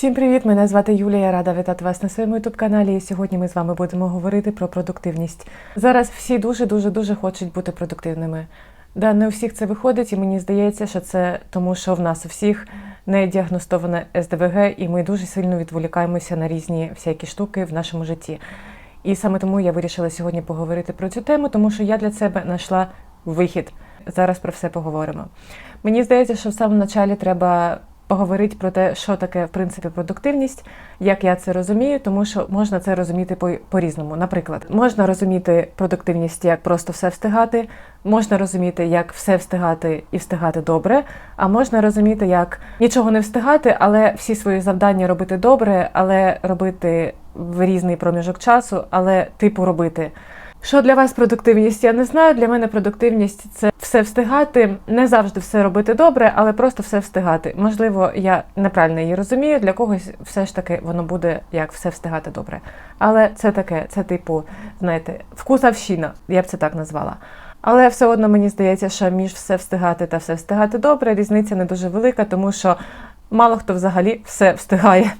Всім привіт! Мене звати Юлія. Я рада вітати вас на своєму youtube каналі. І сьогодні ми з вами будемо говорити про продуктивність. Зараз всі дуже дуже дуже хочуть бути продуктивними. Да, не у всіх це виходить, і мені здається, що це тому, що в нас у всіх не діагностоване СДВГ, і ми дуже сильно відволікаємося на різні всякі штуки в нашому житті. І саме тому я вирішила сьогодні поговорити про цю тему, тому що я для себе знайшла вихід. Зараз про все поговоримо. Мені здається, що в самому началі треба поговорити про те, що таке в принципі продуктивність, як я це розумію, тому що можна це розуміти по- по-різному. Наприклад, можна розуміти продуктивність як просто все встигати, можна розуміти, як все встигати і встигати добре, а можна розуміти, як нічого не встигати, але всі свої завдання робити добре, але робити в різний проміжок часу, але типу робити. Що для вас продуктивність? Я не знаю. Для мене продуктивність це все встигати, не завжди все робити добре, але просто все встигати. Можливо, я неправильно її розумію. Для когось все ж таки воно буде як все встигати добре. Але це таке, це типу, знаєте, вкусовщина, я б це так назвала. Але все одно мені здається, що між все встигати та все встигати добре різниця не дуже велика, тому що мало хто взагалі все встигає.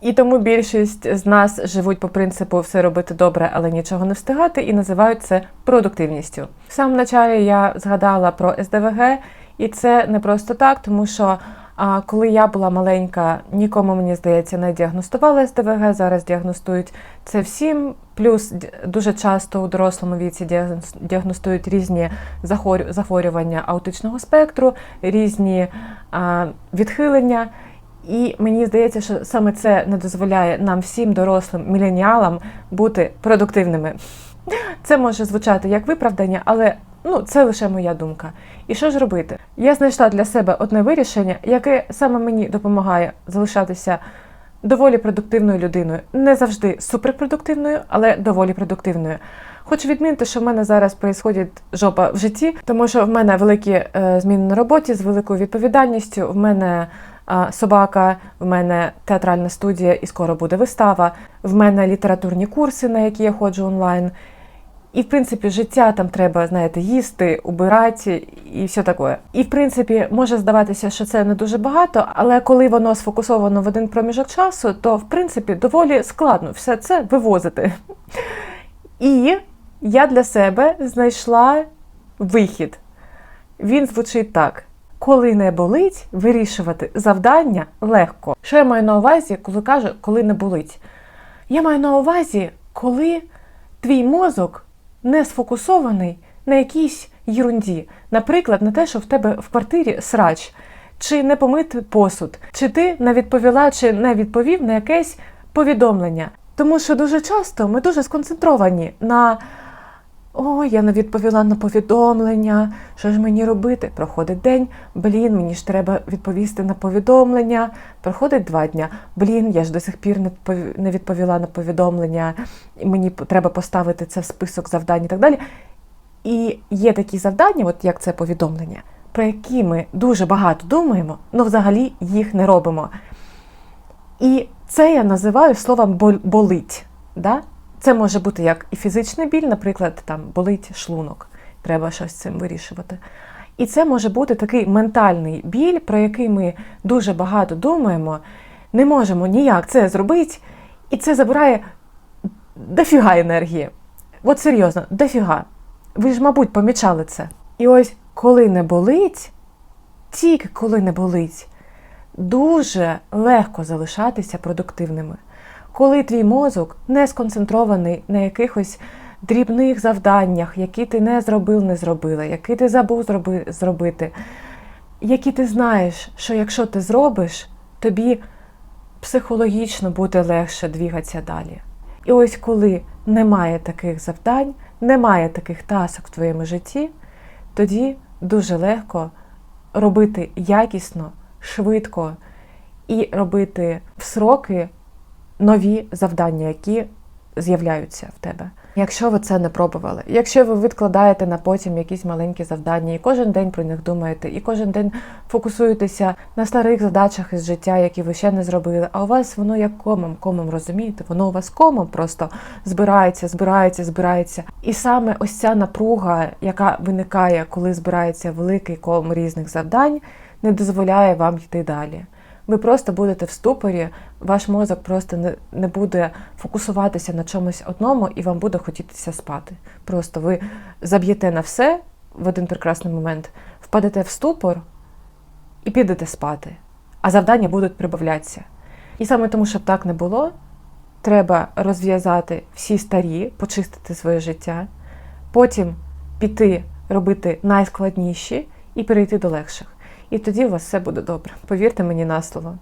І тому більшість з нас живуть по принципу все робити добре, але нічого не встигати, і називають це продуктивністю. В самому началі я згадала про СДВГ, і це не просто так, тому що а, коли я була маленька, нікому мені здається не діагностували СДВГ. Зараз діагностують це всім. Плюс дуже часто у дорослому віці діагностують різні захворювання аутичного спектру, різні а, відхилення. І мені здається, що саме це не дозволяє нам всім дорослим міленіалам бути продуктивними. Це може звучати як виправдання, але ну, це лише моя думка. І що ж робити? Я знайшла для себе одне вирішення, яке саме мені допомагає залишатися доволі продуктивною людиною. Не завжди суперпродуктивною, але доволі продуктивною. Хочу відмінити, що в мене зараз відбувається жопа в житті, тому що в мене великі е, зміни на роботі з великою відповідальністю. В мене собака, в мене театральна студія і скоро буде вистава. В мене літературні курси, на які я ходжу онлайн. І, в принципі, життя там треба, знаєте, їсти, убирати і все таке. І, в принципі, може здаватися, що це не дуже багато, але коли воно сфокусовано в один проміжок часу, то в принципі доволі складно все це вивозити. І я для себе знайшла вихід. Він звучить так: коли не болить, вирішувати завдання легко. Що я маю на увазі, коли кажу, коли не болить? Я маю на увазі, коли твій мозок не сфокусований на якійсь єрунді. Наприклад, на те, що в тебе в квартирі срач, чи не помити посуд, чи ти не відповіла, чи не відповів на якесь повідомлення. Тому що дуже часто ми дуже сконцентровані на Ой, я не відповіла на повідомлення. Що ж мені робити? Проходить день. Блін, мені ж треба відповісти на повідомлення. Проходить два дня. Блін, я ж до сих пір не відповіла на повідомлення. Мені треба поставити це в список завдань і так далі. І є такі завдання, от як це повідомлення, про які ми дуже багато думаємо, але взагалі їх не робимо. І це я називаю словом болить. Да? Це може бути як і фізичний біль, наприклад, там болить шлунок, треба щось з цим вирішувати. І це може бути такий ментальний біль, про який ми дуже багато думаємо, не можемо ніяк це зробити, і це забирає дофіга енергії. От серйозно, дофіга. Ви ж, мабуть, помічали це. І ось коли не болить, тільки коли не болить, дуже легко залишатися продуктивними. Коли твій мозок не сконцентрований на якихось дрібних завданнях, які ти не зробив, не зробила, які ти забув зроби, зробити, які ти знаєш, що якщо ти зробиш, тобі психологічно буде легше двігатися далі. І ось коли немає таких завдань, немає таких тасок в твоєму житті, тоді дуже легко робити якісно, швидко і робити в сроки нові завдання, які з'являються в тебе. Якщо ви це не пробували, якщо ви відкладаєте на потім якісь маленькі завдання, і кожен день про них думаєте, і кожен день фокусуєтеся на старих задачах із життя, які ви ще не зробили, а у вас воно як комом, комом розумієте, воно у вас комом просто збирається, збирається, збирається. І саме ось ця напруга, яка виникає, коли збирається великий ком різних завдань, не дозволяє вам йти далі. Ви просто будете в ступорі, ваш мозок просто не, не буде фокусуватися на чомусь одному, і вам буде хотітися спати. Просто ви заб'єте на все в один прекрасний момент, впадете в ступор і підете спати, а завдання будуть прибавлятися. І саме тому, щоб так не було, треба розв'язати всі старі, почистити своє життя, потім піти робити найскладніші і перейти до легших. І тоді у вас все буде добре. Повірте мені на слово.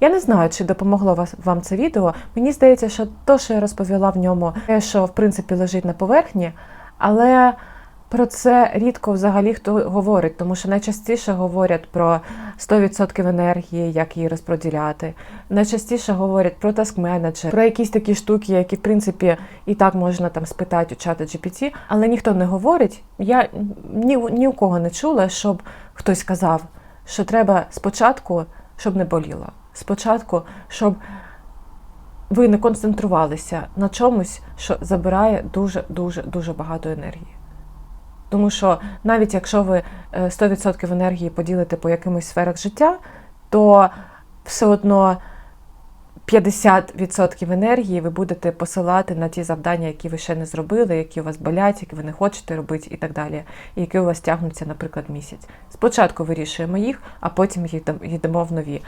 Я не знаю, чи допомогло вас, вам це відео. Мені здається, що то, що я розповіла в ньому, те, що в принципі лежить на поверхні, але про це рідко взагалі хто говорить, тому що найчастіше говорять про 100% енергії, як її розподіляти. Найчастіше говорять про таск-менеджер, про якісь такі штуки, які в принципі і так можна там спитати у чата GPT, але ніхто не говорить. Я ні, ні у кого не чула, щоб хтось казав, що треба спочатку, щоб не боліло. Спочатку, щоб ви не концентрувалися на чомусь, що забирає дуже дуже дуже багато енергії. Тому що навіть якщо ви е, 100% енергії поділите по якимось сферах життя, то все одно 50% енергії ви будете посилати на ті завдання, які ви ще не зробили, які у вас болять, які ви не хочете робити і так далі, і які у вас тягнуться, наприклад, місяць. Спочатку вирішуємо їх, а потім йдемо в нові.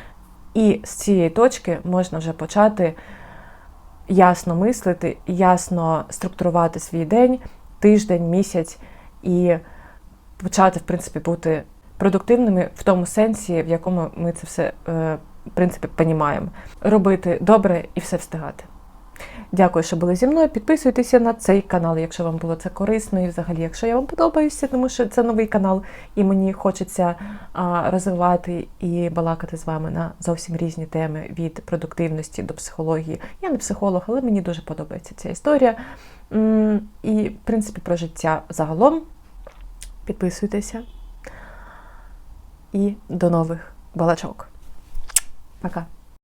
І з цієї точки можна вже почати ясно мислити, ясно структурувати свій день, тиждень, місяць і почати, в принципі, бути продуктивними в тому сенсі, в якому ми це все, е, в принципі, понімаємо. Робити добре і все встигати. Дякую, що були зі мною. Підписуйтеся на цей канал, якщо вам було це корисно, і взагалі, якщо я вам подобаюся, тому що це новий канал, і мені хочеться а, розвивати і балакати з вами на зовсім різні теми від продуктивності до психології. Я не психолог, але мені дуже подобається ця історія. І, в принципі, про життя загалом. Підписуйтеся. І до нових балачок. Пока.